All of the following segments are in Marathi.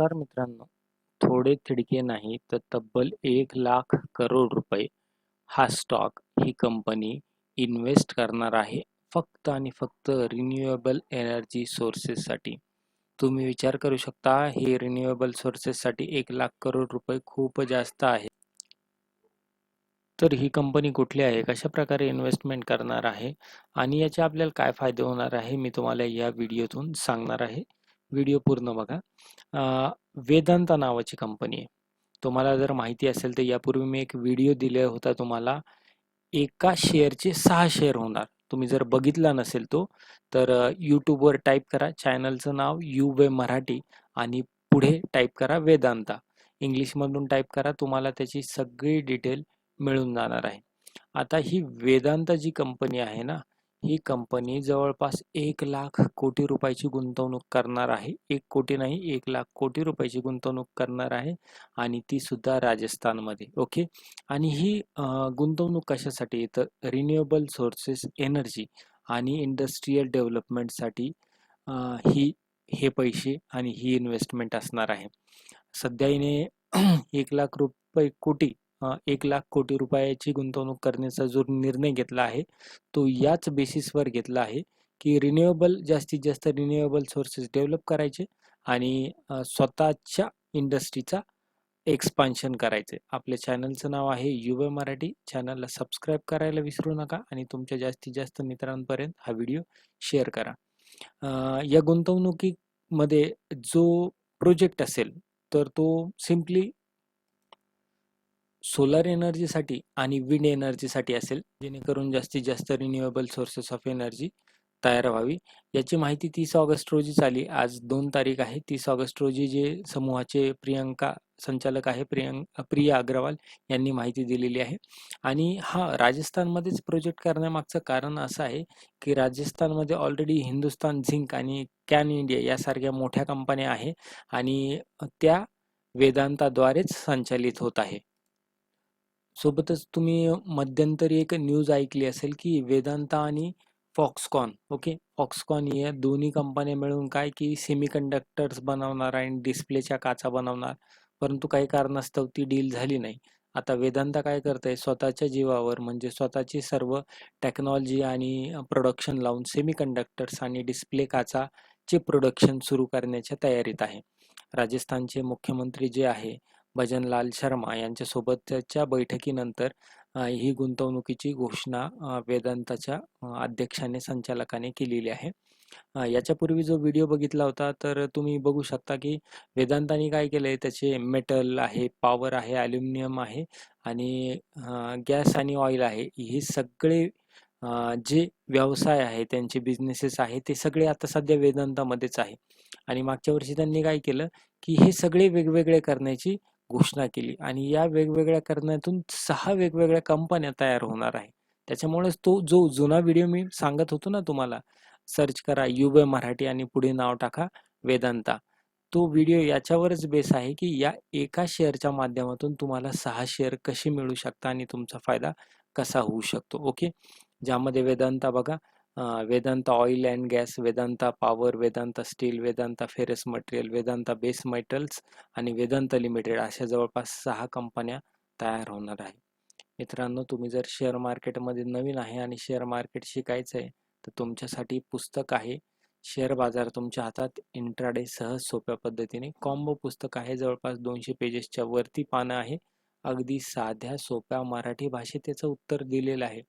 नमस्कार मित्रांनो. थोडे थिडके नाही तर तब्बल एक लाख करोड रुपये हा स्टॉक ही कंपनी इन्व्हेस्ट करणार आहे फक्त आणि फक्त रिन्युएबल एनर्जी सोर्सेससाठी तुम्ही विचार करू शकता हे रिन्युएबल सोर्सेससाठी एक लाख करोड रुपये खूप जास्त आहे. तर ही कंपनी कुठली आहे? कशा प्रकारे इन्व्हेस्टमेंट करणार आहे? आणि याचे आपल्याला काय फायदे होणार आहे? मी तुम्हाला या व्हिडिओतून सांगणार आहे. व्हिडिओ पूर्ण बघा. वेदांता नावाची कंपनी आहे. तुम्हाला जर माहिती असेल तर यापूर्वी मी एक व्हिडिओ दिला होता तुम्हाला. एका शेअरचे सहा शेअर होणार. तुम्ही जर बघितला नसेल तो तर यूट्यूबवर टाईप करा. चॅनलचं नाव यू वे मराठी आणि पुढे टाईप करा वेदांता. इंग्लिशमधून टाईप करा. तुम्हाला त्याची सगळी डिटेल मिळून जाणार आहे. आता ही वेदांता जी कंपनी आहे ना ही कंपनी जवळपास एक लाख कोटी रुपयाची गुंतवणूक करणार आहे. एक कोटी नाही एक लाख कोटी रुपयाची गुंतवणूक करणार आहे आणि ती सुद्धा राजस्थानमध्ये ओके? आणि ही गुंतवणूक कशासाठी? तर रिन्युएबल सोर्सेस एनर्जी आणि इंडस्ट्रीयल डेव्हलपमेंटसाठी ही हे पैसे आणि ही इन्व्हेस्टमेंट असणार आहे. सध्या हिने एक लाख रुपये कोटी एक लाख कोटी रुपयाची गुंतवणूक करण्याचा जो निर्णय घेतला आहे तो याच बेसिसवर घेतला आहे की रिन्युएबल जास्तीत जास्त रिन्युएबल सोर्सेस डेव्हलप करायचे आणि स्वतःच्या इंडस्ट्रीचा एक्सपान्शन करायचे. आपल्या चॅनलचं नाव आहे युव मराठी. चॅनलला सबस्क्राईब करायला विसरू नका आणि तुमच्या जास्तीत जास्त मित्रांपर्यंत हा व्हिडिओ शेअर करा. या गुंतवणुकीमध्ये जो प्रोजेक्ट असेल तर तो सिम्पली सोलर एनर्जीसाठी आणि विंड एनर्जीसाठी असेल जेणेकरून जास्तीत जास्त रिन्युएबल सोर्सेस ऑफ एनर्जी तयार व्हावी. याची माहिती तीस ऑगस्ट रोजी झाली. आज दोन तारीख आहे. तीस ऑगस्ट रोजी जे समूहाचे प्रियंका संचालक आहे प्रियंका प्रिया अग्रवाल यांनी माहिती दिलेली आहे. आणि हा राजस्थानमध्येच प्रोजेक्ट करण्यामागचं कारण असं आहे की राजस्थानमध्ये already Hindustan Zinc and Cairn India यासारख्या मोठ्या कंपन्या आहे आणि त्या वेदांताद्वारेच संचालित होत आहे. सोबतच तुम्ही मध्यंतरी एक न्यूज ऐकली असेल की वेदांता आणि फॉक्सकॉन ओके? फॉक्सकॉन या दोन्ही कंपन्या मिळून काय की सेमी कंडक्टर्स बनवणार आणि डिस्प्लेच्या काचा बनवणार. परंतु काही कारणास्तव ती डील झाली नाही. आता वेदांता काय करत आहे स्वतःच्या जीवावर म्हणजे स्वतःची सर्व टेक्नॉलॉजी आणि प्रोडक्शन लावून सेमी कंडक्टर्स आणि डिस्प्ले काचाचे प्रोडक्शन सुरू करण्याच्या तयारीत आहे. राजस्थानचे मुख्यमंत्री जे आहे भजनलाल शर्मा यांच्यासोबतच्या बैठकीनंतर ही गुंतवणुकीची घोषणा वेदांताच्या अध्यक्षाने संचालकाने केलेली आहे. याच्यापूर्वी जो व्हिडिओ बघितला होता तर तुम्ही बघू शकता की वेदांताने काय केलंय त्याचे मेटल आहे पॉवर आहे ॲल्युमिनियम आहे आणि गॅस आणि ऑइल आहे. हे सगळे जे व्यवसाय आहे त्यांचे बिझनेसेस आहे ते सगळे आता सध्या वेदांतामध्येच आहे. आणि मागच्या वर्षी त्यांनी काय केलं की हे सगळे वेगवेगळे करण्याची घोषणा केली आणि या वेगवेगळ्या करण्यातून सहा वेगवेगळ्या कंपन्या तयार होणार आहे. त्याच्यामुळेच तो जो जुना व्हिडिओ मी सांगत होतो ना तुम्हाला सर्च करा युबे मराठी आणि पुढे नाव टाका वेदांता. तो व्हिडिओ याच्यावरच बेस आहे की या एका शेअरच्या माध्यमातून तुम्हाला सहा शेअर कसे मिळू शकता आणि तुमचा फायदा कसा होऊ शकतो. ओके? ज्यामध्ये वेदांता बघा Vedanta oil and gas Vedanta power Vedanta steel Vedanta ferrous material Vedanta base metals आणि वेदांत लिमिटेड अशा जवळपास सहा कंपन्या तयार होणार आहे. मित्रांनो तुम्ही जर शेअर मार्केटमध्ये नवीन आहे आणि शेअर मार्केट शिकायचं आहे तर तुमच्यासाठी पुस्तक आहे. शेअर बाजार तुमच्या हातात इंट्राडे सहज सोप्या पद्धतीने कॉम्बो पुस्तक आहे. जवळपास दोनशे पेजेसच्या वरती पानं आहे. अगदी साध्या सोप्या मराठी भाषेत त्याचं उत्तर दिलेलं आहे.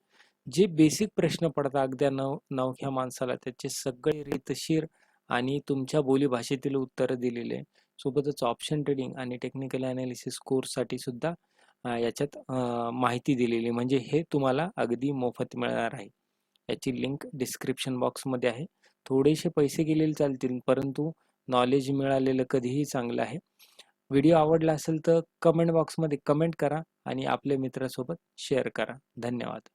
जे बेसिक प्रश्न पडतात अगद्या नव नवख्या माणसाला त्याचे सगळे रीतशीर आणि तुमच्या बोलीभाषेतील उत्तरं दिलेले आहे. सोबतच ऑप्शन ट्रेडिंग आणि टेक्निकल अनालिसिस कोर्ससाठी सुद्धा याच्यात माहिती दिलेली म्हणजे हे तुम्हाला अगदी मोफत मिळणार आहे. याची लिंक डिस्क्रिप्शन बॉक्समध्ये आहे. थोडेसे पैसे गेलेले चालतील परंतु नॉलेज मिळालेलं कधीही चांगलं आहे. व्हिडिओ आवडला असेल तर कमेंट बॉक्समध्ये कमेंट करा आणि आपल्या मित्रासोबत शेअर करा. धन्यवाद.